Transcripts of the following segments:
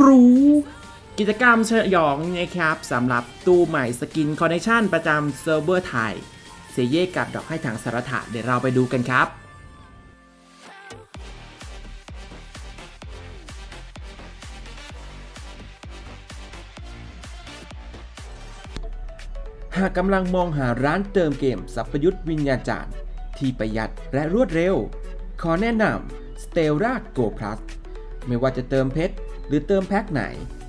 กรู กิจกรรมฉยองนะครับสำหรับตู้ใหม่สกินคอนเนคชั่นประจำเซิร์ฟเวอร์ไทย เซเย่กับดอกให้ถังสารถะเดี๋ยวเราไปดูกันครับหากกำลังมองหาร้านเติมเกมสัพยุทธ์วิญญาจารย์ ที่ประหยัดและรวดเร็ว ขอแนะนำ Stella Go Plus ไม่ว่าจะเติมเพชร หรือเติมแพ็คไหน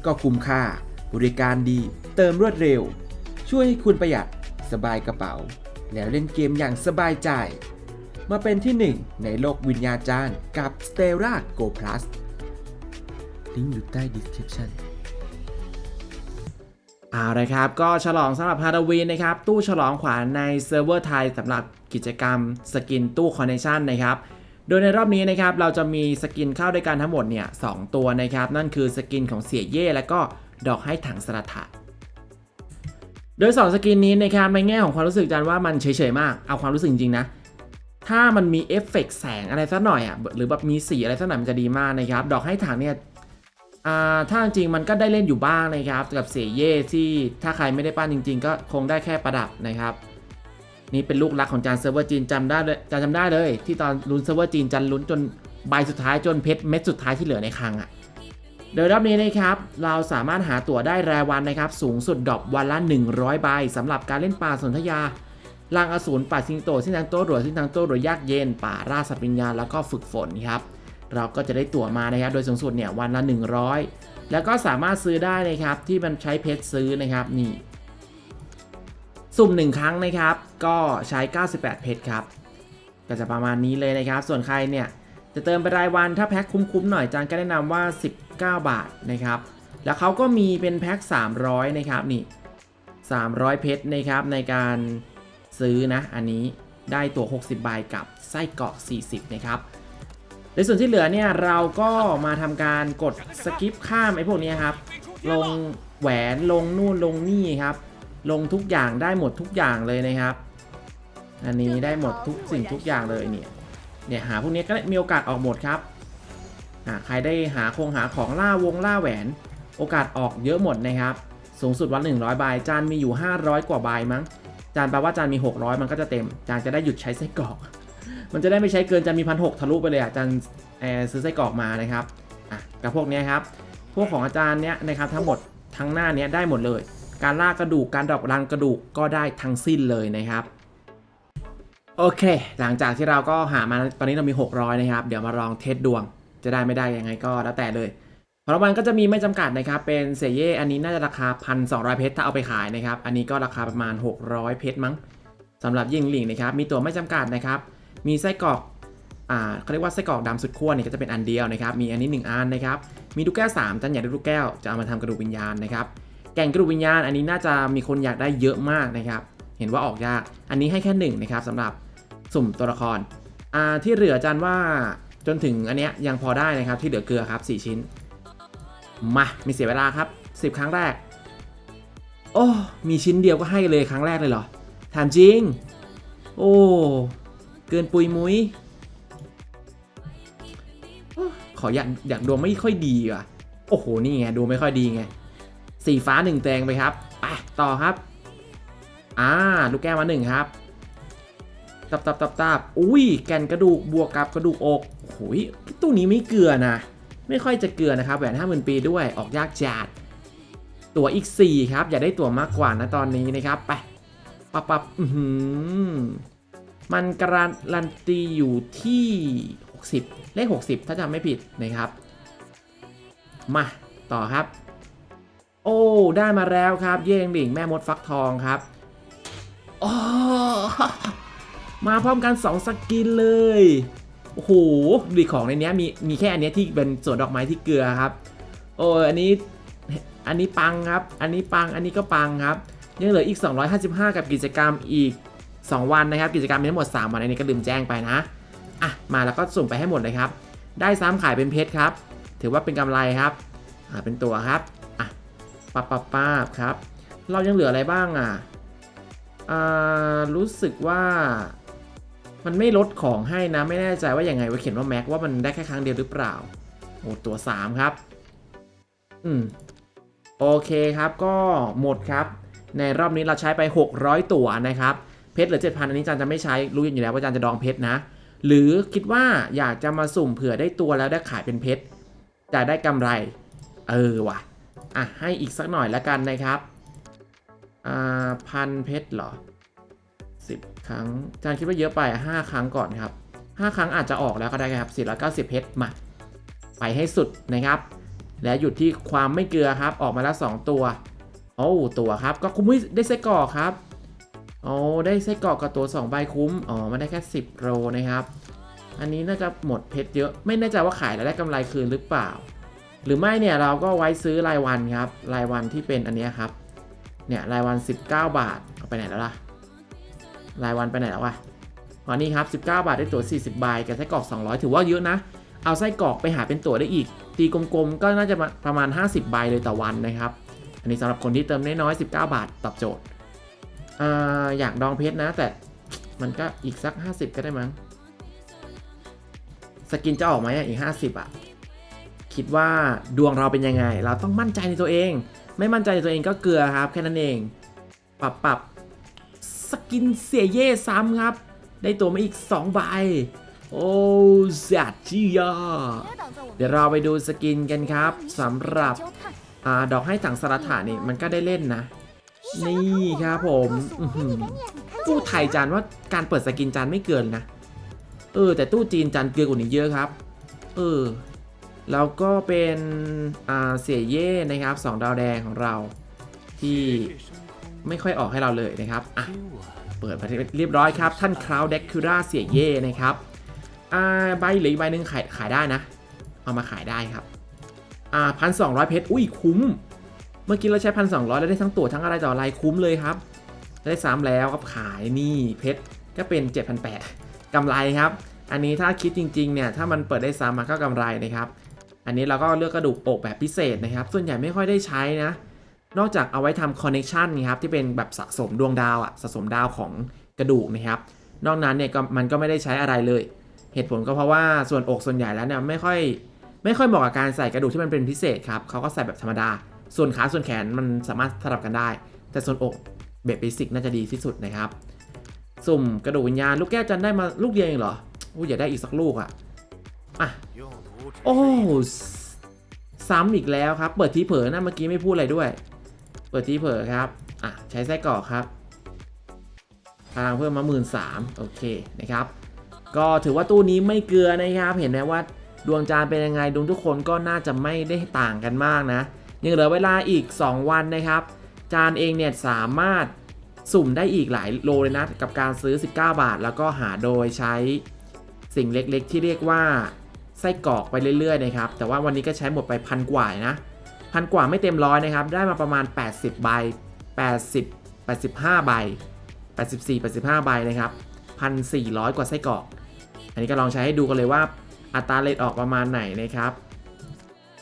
ก็คุ้มค่า บริการดี เติมรวดเร็ว ช่วยให้คุณประหยัดสบายกระเป๋า แล้วเล่นเกมอย่างสบายใจ มาเป็นที่หนึ่งในโลกวิญญาจารย์กับ Stella Go Plus ลิงก์อยู่ใต้ description เอาละครับ ก็ฉลองสำหรับฮาโลวีนนะครับ ตู้ฉลองขวัญในเซิร์ฟเวอร์ไทยสำหรับกิจกรรมสกินตู้คอนเนคชันนะครับ โดยในรอบนี้นะครับเราจะมีสกินเข้าด้วยกันทั้งหมดเนี่ยสองตัวนะครับ นั่นคือสกินของเสียเย่และก็ดอกให้ถังสลัถะโดย 2 สกินนี้นะครับในแง่ของความรู้สึกจันว่ามันเฉยๆมากเอาความรู้สึกจริงๆนะถ้ามันมีเอฟเฟกต์แสงอะไรสักหน่อยอะหรือแบบมีสีอะไรสักหน่อยมันจะดีมากนะครับดอกให้ถังเนี่ยอ่าถ้าจริงมันก็ได้เล่นอยู่บ้างนะครับกับเสียเย่ที่ถ้าใครไม่ได้ปั้นจริง ๆ ก็คงได้แค่ประดับนะครับ นี่เป็นลูกรักของจานเซิร์ฟเวอร์จีนจำได้เลยจำจำได้เลย ที่ตอนลุ้นเซิร์ฟเวอร์จีนจันลุ้นจนใบสุดท้ายจนเพชรเม็ดสุดท้ายที่เหลือในคลังอะ่ะโดยรอบนี้นะครับ เราสามารถหาตั๋วได้รายวันนะครับ สูงสุดดอกวันละ 100 ใบสำหรับการเล่นป่าสนธยาลางอสูรป่าสิงโตสิ้นทางโต้หรวสิ้นทางโต้หรวยากเย็น ป่าราสัตว์วิญญาณแล้วก็ฝึกฝนครับเราก็จะได้ตั๋วมานะครับ โดยสูงสุดเนี่ยวันละ 100 แล้วก็สามารถซื้อได้นะครับที่มันใช้เพชรซื้อนะครับนี่ สุ่ม 1 ครั้งนะครับ ก็ใช้ 98 เพชรครับ ก็จะประมาณนี้เลยนะครับ ส่วนใครเนี่ยจะเติมไปรายวันถ้าแพ็คคุ้มๆหน่อยจานก็แนะนำว่า 19 บาทนะครับ แล้วเขาก็มีเป็นแพ็ค 300 นะครับนี่ 300 เพชรนะครับในการซื้อนะ อันนี้ได้ตัว60 ใบกับไส้เกาะ40 นะครับ ในส่วนที่เหลือเนี่ยเราก็มาทำการกดสกิปข้ามไอ้พวกนี้ครับ ลงแหวนลงนู่นลงนี่ครับ ลงทุกอย่างได้หมดทุกอย่างเลยนะครับ อันนี้ได้หมดทุกสิ่งทุกอย่างเลยเนี่ยเนี่ยหาพวกนี้ก็มีโอกาสออกหมดครับอ่าใครได้หาคงหาของล่าวงล่าแหวน โอกาสออกเยอะหมดนะครับ สูงสุดวัน100ใบจานมีอยู่ 500 กว่าใบมั้ง จานแปลว่าจานมี 600 มันก็จะเต็ม จานจะได้หยุดใช้ไส้กรอก มันจะได้ไม่ใช้เกินจานมีพันหทะลุไปเลยอะจานเออซื้อไส้กรอกมานะครับอะกับพวกนี้ครับ พวกของอาจารย์เนี้ยนะครับทั้งหมดทั้งหน้าเนี้ยได้หมดเลย การลากกระดูกการดรอปรังกระดูกก็ได้ทั้งสิ้นเลยนะครับโอเค หลังจากที่เราก็หามาตอนนี้เรามี 600 นะครับ เดี๋ยวมาลองเทสดวง จะได้ไม่ได้ยังไงก็แล้วแต่เลยของรางวัลก็จะมีไม่จำกัดนะครับ เป็นเซเย่อันนี้น่าจะราคา 1,200 เพชรถ้าเอาไปขายนะครับ อันนี้ก็ราคาประมาณ 600 เพชรมั้งสำหรับยิงหลิงนะครับ มีตัวไม่จำกัดนะครับ มีไส้กรอกอ่าเขาเรียกว่าไส้กรอกดำสุดขั้วเนี่ยก็จะเป็นอันเดียวนะครับ มีอันนี้ 1 อันนะครับ มีลูกแก้ว3จันอยากได้ลูกแก้วจะเอามาทำกระดูกวิญญาณนะครับ แก่งกระดูกวิญญาณอันนี้น่าจะมีคนอยากได้เยอะมากนะครับ เห็นว่าออกยาก อันนี้ให้แค่หนึ่งนะครับสำหรับสุ่มตัวละครที่เหลืออาจารย์ว่าจนถึงอันเนี้ยยังพอได้นะครับที่เหลือเกลือครับ 4 ชิ้น มามีเสียเวลาครับ 10 ครั้งแรก โอ้มีชิ้นเดียวก็ให้เลยครั้งแรกเลยเหรอถามจริง โอ้เกินปุยมุ้ยขออยากอยากดวงไม่ค่อยดีว่ะโอ้โหนี่ไงดวงไม่ค่อยดีไง สีฟ้าหนึ่งแตงไปครับไปต่อครับ อ่า ลูกแก้วมาหนึ่งครับ ตับตับตับตับอุ้ย แกนกระดูกบวกกับกระดูกอกโอ้ยตู้นี้ไม่เกลือนะ ไม่ค่อยจะเกลือนะครับ แหวนห้าหมื่นปีด้วยออกยากจัดตัวอีก 4 ครับ อย่าได้ตัวมากกว่านะตอนนี้นะครับ ไปปับปับอือหือมันการันตีอยู่ที่ 60 เลข 60 ถ้าจำไม่ผิดนะครับ มา ต่อครับ โอ้ ได้มาแล้วครับ เย่งหลิงแม่มดฟักทองครับโอ้มาพร้อมกัน 2 สกินเลย โอ้โหดีของในเนี้ยมีมีแค่อันเนี้ยที่เป็นสวนดอกไม้ที่เกลือครับ โอ้อันนี้อันนี้ปังครับ อันนี้ปัง อันนี้ก็ปังครับ ยังเหลืออีก 255 กับกิจกรรมอีก 2 วันนะครับ กิจกรรมมีทั้งหมด 3 วัน อันนี้ก็ลืมแจ้งไปนะ อะ มาแล้วก็สุ่มไปให้หมดเลยครับ ได้ซ้ำขายเป็นเพชรครับ ถือว่าเป็นกำไรครับ อ่า เป็นตัวครับอะ ปับปับป้าบครับ เรายังเหลืออะไรบ้างอะอ่ารู้สึกว่ามันไม่ลดของให้นะ ไม่แน่ใจว่าอยังไงว่าเขียนว่าแม็กว่ามันได้แค่ครั้งเดียวหรือเปล่าโอ้ตัว 3 ครับ อืม โอเคครับก็หมดครับ ในรอบนี้เราใช้ไป 600 ตัวนะครับ เพชรเหลือ 7,000 อันนี้จันจะไม่ใช้ รู้อยู่แล้วว่าจันจะดองเพชรนะ หรือคิดว่าอยากจะมาสุ่มเผื่อได้ตัวแล้วได้ขายเป็นเพชรจะได้กำไร เออว่ะ อะ ให้อีกสักหน่อยล้วกันนะครับ อ่าพันเพชรเหรอ 10 ครั้งจันคิดว่าเยอะไป 5 ครั้งก่อนครับ 5 ครั้งอาจจะออกแล้วก็ได้ครับ 490 เพชรมา ไปให้สุดนะครับ และหยุดที่ความไม่เกลือครับ ออกมาแล้ว 2 ตัว โอ้ตัวครับ ก็คุ้มได้ไส้กรอกครับโอ้ได้ไส้กรอกกับตัว 2 ใบคุ้ม อ๋อมันได้แค่ 10โรนะครับ อันนี้น่าจะหมดเพชรเยอะ ไม่แน่ใจว่าขายแล้วได้กำไรคืนหรือเปล่า หรือไม่เนี่ยเราก็ไว้ซื้อรายวันครับ รายวันที่เป็นอันนี้ครับ เนี่ยรายวัน 19 บาทเอาไปไหนแล้วล่ะ รายวันไปไหนแล้ววะอ๋อนี่ครับ 19 บาทได้ตั๋ว 40 ใบกับไส้กรอก 200 ถือว่าเยอะนะ เอาไส้กรอกไปหาเป็นตั๋วได้อีก ตีกลมๆ ก็น่าจะประมาณ 50 ใบเลยต่อวันนะครับ อันนี้สำหรับคนที่เติมน้อยๆ19 บาทตอบโจทย์ออยากดองเพชรนะ แต่มันก็อีกสัก 50 ก็ได้มั้ง สกินจะออกไหมอะอีก 50 อะ คิดว่าดวงเราเป็นยังไง เราต้องมั่นใจในตัวเอง ไม่มั่นใจในตัวเองก็เกลือครับ แค่นั้นเอง ปรับปรับสกินเสียเย่ซ้ำครับ ได้ตัวมาอีก2ใบโอ้แซดจียาเดี๋ยวเราไปดูสกินกันครับสำหรับอดอกให้ถังสลัดถานี่มันก็ได้เล่นนะ นี่ครับผมตู้ไทยจานว่าการเปิดสกินจานไม่เกินนะ เออ แต่ตู้จีนจานเกินกว่านี้เยอะครับ เออ แล้วก็เป็นเสียเย่นะครับสองดาวแดงของเราที่ไม่ค่อยออกให้เราเลยนะครับอะเปิดมาเรียบร้อยครับ ท่านคราวเด็กคูราเสียเย่นะครับใบเหลืออีกใบหนึ่งขายขายได้นะ เอามาขายได้ครับอ่าพันสองร้อยเพชรอุ้ยคุ้ม เมื่อกี้เราใช้พันสองร้อยแล้วได้ทั้งตั๋วทั้งอะไรต่ออะไรคุ้มเลยครับ ได้ซ้ำแล้วครับขายนี่เพชรก็เป็น7,800กำไรครับ อันนี้ถ้าคิดจริงๆเนี่ยถ้ามันเปิดได้ซ้ำมันก็กำไรนะครับ อันนี้เราก็เลือกกระดูกอกแบบพิเศษนะครับ ส่วนใหญ่ไม่ค่อยได้ใช้นะ นอกจากเอาไว้ทำคอนเน t ชันนะครับที่เป็นแบบสะสมดวงดาวอะสะสมดาวของกระดูกนะครับ นอกนั้นเนี่ยมันก็ไม่ได้ใช้อะไรเลย เหตุผลก็เพราะว่าส่วนอกส่วนใหญ่แล้วเนี่ยไม่ค่อยไม่ค่อยเหมาะกับการใส่กระดูกที่มันเป็นพิเศษครับเขาก็ใส่แบบธรรมดา ส่วนขาส่วนแขนมันสามารถสลับกันได้ แต่ส่วนอกเบสเบสิกน่าจะดีที่สุดนะครับ สุ่มกระดูกวิญญาณลูกแก้วจันได้มาลูกเดียวเองเหรออู้อยากได้อีกสักลูกอะอะ โอ้ซ้ำอีกแล้วครับ เปิดทีเผลอนะเมื่อกี้ไม่พูดอะไรด้วย เปิดทีเผลอครับ อะ ใช้ไส้กรอกครับ พลังเพิ่มมาหมื่นสามโอเคนะครับ ก็ถือว่าตู้นี้ไม่เกลือนะครับ เห็นไหมว่าดวงจานเป็นยังไงดวงทุกคนก็น่าจะไม่ได้ต่างกันมากนะ ยังเหลือเวลาอีก 2 วันนะครับ จานเองเนี่ยสามารถสุ่มได้อีกหลายโลเลยนะ กับการซื้อ 19 บาท แล้วก็หาโดยใช้สิ่งเล็กๆ ที่เรียกว่า ไส้กรอกไปเรื่อยๆนะครับ แต่ว่าวันนี้ก็ใช้หมดไปพันกว่านะพันกว่าไม่เต็มร้อยนะครับ ได้มาประมาณ 80 ใบ 80 85 ใบ 84 85 ใบนะครับ 1,400 กว่าไส้กรอก อันนี้ก็ลองใช้ให้ดูกันเลยว่าอัตราเลทออกประมาณไหนนะครับ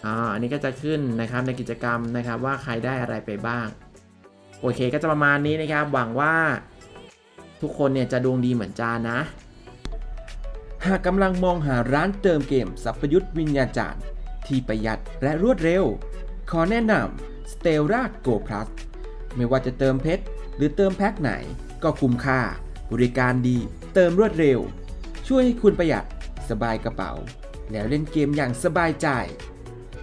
อ่าอันนี้ก็จะขึ้นนะครับในกิจกรรมนะครับว่าใครได้อะไรไปบ้าง โอเคก็จะประมาณนี้นะครับ หวังว่าทุกคนเนี่ยจะดวงดีเหมือนจานะ หากกำลังมองหาร้านเติมเกมสัพยุทธวิญญาจารย์ ที่ประหยัดและรวดเร็ว ขอแนะนำ Stella Go Plus ไม่ว่าจะเติมเพชรหรือเติมแพ็คไหน ก็คุ้มค่า บริการดี เติมรวดเร็ว ช่วยให้คุณประหยัดสบายกระเป๋า แล้วเล่นเกมอย่างสบายใจ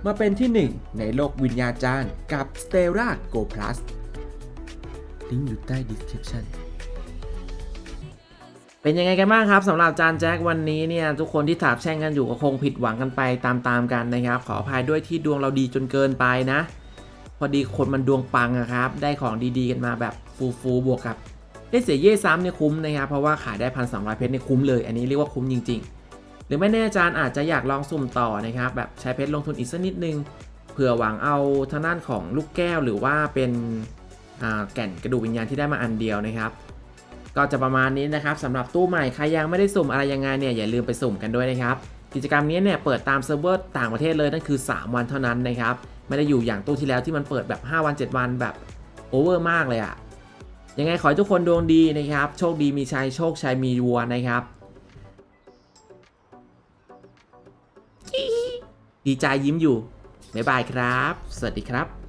มาเป็นที่หนึ่งในโลกวิญญาจารย์กับ Stella Go Plus ลิงก์อยู่ใต้ description เป็นยังไงกันบ้างครับสำหรับจานแจ็ควันนี้เนี่ยทุกคนที่ถาบแช่งกันอยู่ก็คงผิดหวังกันไปตามๆกันนะครับ ขออภัยด้วยที่ดวงเราดีจนเกินไปนะ พอดีคนมันดวงปังอะครับ ได้ของดีๆกันมาแบบฟูฟูๆบวกกับได้เสียเย่ซ้ำเนี่ยคุ้มนะครับเพราะว่าขายได้พันสองร้อยเพชรเนี่ยคุ้มเลย อันนี้เรียกว่าคุ้มจริง ๆ หรือไม่แน่อาจารย์อาจจะอยากลองสุ่มต่อนะครับแบบใช้เพชรลงทุนอีกสักนิดนึงเผื่อหวังเอาทางด้านของลูกแก้วหรือว่าเป็นแก่นกระดูกวิญญาณที่ได้มาอันเดียวนะครับ ก็จะประมาณนี้นะครับสำหรับตู้ใหม่ใครยังไม่ได้สุ่มอะไรยังไงเนี่ยอย่าลืมไปสุ่มกันด้วยนะครับกิจกรรมนี้เนี่ยเปิดตามเซิร์ฟเวอร์ต่างประเทศเลยนั่นคือ 3 วันเท่านั้นนะครับไม่ได้อยู่อย่างตู้ที่แล้วที่มันเปิดแบบ 5 วัน 7 วันแบบโอเวอร์มากเลยอะยังไงขอให้ทุกคนดวงดีนะครับโชคดีมีชัยโชคชัยมีวัวนะครับดีใจยิ้มอยู่บ๊ายบายครับ สวัสดีครับ